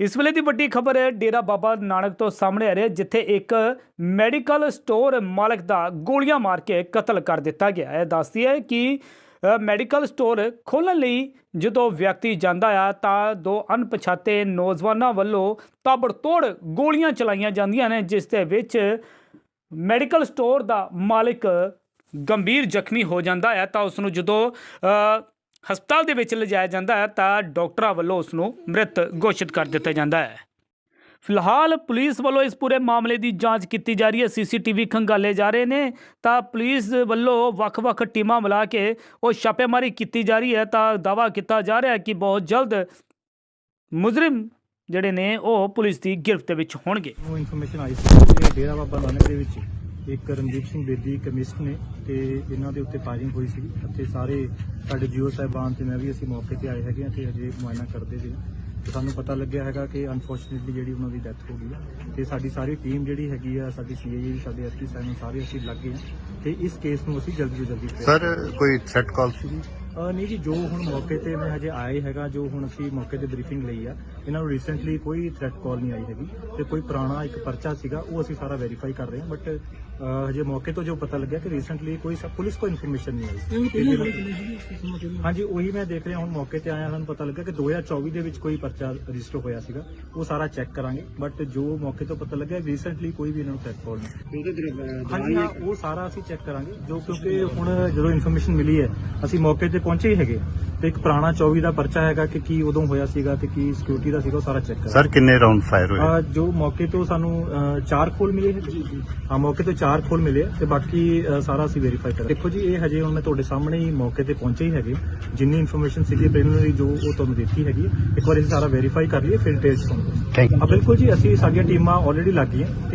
ਇਸ ਵੇਲੇ ਦੀ ਵੱਡੀ ਖਬਰ ਹੈ ਡੇਰਾ ਬਾਬਾ ਨਾਨਕ ਤੋਂ ਸਾਹਮਣੇ ਆ ਰਹੀ ਹੈ, ਜਿੱਥੇ ਇੱਕ ਮੈਡੀਕਲ ਸਟੋਰ ਮਾਲਕ ਦਾ ਗੋਲੀਆਂ ਮਾਰ ਕੇ ਕਤਲ ਕਰ ਦਿੱਤਾ ਗਿਆ ਹੈ। ਦੱਸਦੀ ਹੈ ਕਿ ਮੈਡੀਕਲ ਸਟੋਰ ਖੋਲ੍ਹਣ ਲਈ ਜਦੋਂ ਵਿਅਕਤੀ ਜਾਂਦਾ ਆ, ਤਾਂ ਦੋ ਅਣਪਛਾਤੇ ਨੌਜਵਾਨਾਂ ਵੱਲੋਂ ਤਾਬੜਤੋੜ ਗੋਲੀਆਂ ਚਲਾਈਆਂ ਜਾਂਦੀਆਂ ਨੇ, ਜਿਸ ਦੇ ਵਿੱਚ ਮੈਡੀਕਲ ਸਟੋਰ ਦਾ ਮਾਲਕ ਗੰਭੀਰ ਜ਼ਖਮੀ ਹੋ ਜਾਂਦਾ ਹੈ ਤਾਂ ਉਸ ਨੂੰ ਜਦੋਂ ਹਸਪਤਾਲ ਦੇ ਵਿੱਚ ਲਿਜਾਇਆ ਜਾਂਦਾ ਹੈ ਤਾਂ ਡਾਕਟਰਾਂ ਵੱਲੋਂ ਉਸ ਨੂੰ ਮ੍ਰਿਤ ਘੋਸ਼ਿਤ ਕਰ ਦਿੱਤਾ ਜਾਂਦਾ ਹੈ। ਫਿਲਹਾਲ ਪੁਲਿਸ ਵੱਲੋਂ ਇਸ ਪੂਰੇ ਮਾਮਲੇ ਦੀ ਜਾਂਚ ਕੀਤੀ ਜਾ ਰਹੀ ਹੈ। ਸੀਸੀਟੀਵੀ ਖੰਗਾਲੇ ਜਾ ਰਹੇ ਨੇ। ਤਾਂ ਪੁਲਿਸ ਵੱਲੋਂ ਵੱਖ-ਵੱਖ ਟੀਮਾਂ ਮਿਲਾ ਕੇ ਉਹ ਛਾਪੇਮਾਰੀ ਕੀਤੀ ਜਾ ਰਹੀ ਹੈ। ਤਾਂ ਦਾਵਾ ਕੀਤਾ ਜਾ ਰਿਹਾ ਹੈ ਕਿ ਬਹੁਤ ਜਲਦ ਮੁਜਰਮ ਜਿਹੜੇ ਨੇ ਉਹ ਪੁਲਿਸ ਦੀ ਗ੍ਰਿਫ਼ਤ ਦੇ ਵਿੱਚ ਹੋਣਗੇ। ਨੂੰ ਇਨਫੋਰਮੇਸ਼ਨ ਆਈ ਸੀ ਕਿ ਡੇਰਾ ਬਾਬਾ ਨਾਨਕ ਦੇ ਵਿੱਚ। ਇੱਕ ਰਣਦੀਪ ਸਿੰਘ ਬੇਦੀ ਕੈਮਿਸਟ ਨੇ ਤੇ ਇਹਨਾਂ ਦੇ ਉੱਤੇ ਫਾਇਰਿੰਗ ਹੋਈ ਸੀ ਅਤੇ ਸਾਰੇ ਸਾਡੇ ਜੀਓ ਸਾਹਿਬਾਨ ਤੇ ਮੈਂ ਵੀ ਅਸੀਂ ਮੌਕੇ ਤੇ ਆਏ ਹੈਗੇ ਹਾਂ ਤੇ ਅਜੇ ਮੁਆਇਨਾ ਕਰਦੇ ਸੀ ਤੇ ਸਾਨੂੰ ਪਤਾ ਲੱਗਿਆ ਹੈਗਾ ਕਿ ਅਨਫੋਰਚੂਨੇਟਲੀ ਜਿਹੜੀ ਉਹਨਾਂ ਦੀ ਡੈਥ ਹੋ ਗਈ ਹੈ ਤੇ ਸਾਡੀ ਸਾਰੀ ਟੀਮ ਜਿਹੜੀ ਹੈਗੀ ਆ ਸਾਡੀ ਸੀਆਈਏ ਸਾਡੇ ਐਸਪੀ ਸਾਹਿਬ ਸਾਰੇ ਅਸੀਂ ਲੱਗੇ ਹਾਂ ਤੇ ਇਸ ਕੇਸ ਨੂੰ ਅਸੀਂ ਜਲਦੀ ਤੋਂ ਜਲਦੀ ਸਰ ਕੋਈ ਥ੍ਰੈਟ ਕਾਲ ਸੀ ਨਹੀਂ ਜੀ ਜੋ ਹੁਣ ਮੌਕੇ ਤੇ ਮੈਂ ਹਜੇ ਆਏ ਹੈਗਾ ਜੋ ਹੁਣ ਅਸੀਂ ਮੌਕੇ ਤੇ ਬਰੀਫਿੰਗ ਲਈ ਆ ਇਹਨਾਂ ਨੂੰ ਰੀਸੈਂਟਲੀ ਕੋਈ ਥ੍ਰੈਟ ਕਾਲ ਨਹੀਂ ਆਈ ਹੈਗੀ ਤੇ ਕੋਈ ਪੁਰਾਣਾ ਇੱਕ ਪਰਚਾ ਸੀਗਾ ਉਹ ਅਸੀਂ ਸਾਰਾ ਵੈਰੀਫਾਈ ਕਰ ਰਹੇ ਹਾਂ ਬਟ ਹਜੇ ਮੌਕੇ ਤੋਂ ਜੋ ਪਤਾ ਲੱਗਿਆ ਕਿ ਰੀਸੈਂਟਲੀ ਕੋਈ ਸਭ ਪੁਲਿਸ ਕੋਈ ਇਨਫੋਰਮੇਸ਼ਨ ਨਹੀਂ ਆਈ। ਹਾਂਜੀ ਉਹੀ ਮੈਂ ਦੇਖ ਰਿਹਾ ਹੁਣ ਮੌਕੇ ਤੇ ਆਇਆ ਸਾਨੂੰ ਪਤਾ ਲੱਗਾ ਕਿ 2024 ਦੇ ਵਿੱਚ ਕੋਈ ਪਰਚਾ ਰਜਿਸਟਰ ਹੋਇਆ ਸੀਗਾ ਉਹ ਸਾਰਾ ਚੈੱਕ ਕਰਾਂਗੇ ਬਟ ਜੋ ਮੌਕੇ ਤੋਂ ਪਤਾ ਲੱਗਿਆ ਰੀਸੈਂਟਲੀ ਕੋਈ ਵੀ ਇਹਨਾਂ ਨੂੰ ਥ੍ਰੈਟ ਕਾਲ ਨਹੀਂ ਹਾਂਜੀ ਹਾਂ ਉਹ ਸਾਰਾ ਅਸੀਂ ਚੈੱਕ ਕਰਾਂਗੇ ਜੋ ਕਿਉਂਕਿ ਹੁਣ ਜਦੋਂ ਇਨਫੋਰਮੇਸ਼ਨ ਮਿਲੀ ਹੈ ਅਸੀਂ ਮੌਕੇ ਤੇ ਪਹੁੰਚੇ ਹੀ ਹੈਗੇ ਤੇ ਇੱਕ ਪੁਰਾਣਾ 24 ਦਾ ਪਰਚਾ ਹੈਗਾ ਕਿ ਕੀ ਉਦੋਂ ਹੋਇਆ ਸੀਗਾ ਤੇ ਕੀ ਸਿਕਿਉਰਿਟੀ ਦਾ ਸੀਗਾ ਉਹ ਸਾਰਾ ਚੈੱਕ ਕਰਾਂਗੇ। ਸਰ ਕਿੰਨੇ ਰਾਉਂਡ ਫਾਇਰ ਹੋਏ? ਅਹ ਜੋ ਮੌਕੇ ਤੋਂ ਸਾਨੂੰ ਅਹ, ਚਾਰ ਖੋਲ ਮਿਲੇ ਜੀ ਜੀ। ਹਾਂ ਮੌਕੇ ਤੋਂ ਚਾਰ ਖੋਲ ਮਿਲੇ ਆ ਤੇ ਬਾਕੀ ਅਹ, ਸਾਰਾ ਅਸੀਂ ਵੈਰੀਫਾਈ ਕਰਾਂਗੇ। ਦੇਖੋ ਜੀ ਇਹ ਹਜੇ ਹੁਣ ਮੈਂ ਤੁਹਾਡੇ ਸਾਹਮਣੇ ਹੀ ਮੌਕੇ ਤੇ ਪਹੁੰਚੇ ਹੀ ਹੈਗੇ। ਜਿੰਨੀ ਇਨਫੋਰਮੇਸ਼ਨ ਸੀਗੀ ਪ੍ਰੀਲਿਮਿਨਰੀ ਜੋ ਉਹ ਤੁਹਾਨੂੰ ਦਿੱਤੀ ਹੈਗੀ ਹੈ। ਇੱਕ ਵਾਰ ਅਸੀਂ ਸਾਰਾ ਵੈਰੀਫਾਈ ਕਰ ਲਈਏ ਫਿਰ ਡਿਟੇਲਸ ਤੁਹਾਨੂੰ ਥੈਂਕ ਹਾਂ ਬਿਲਕੁਲ ਜੀ ਅਸੀਂ ਸਾਡੀਆਂ ਟੀਮਾਂ ਆਲਰੇਡੀ ਲੱਗ ਗਈਆਂ ਤੇ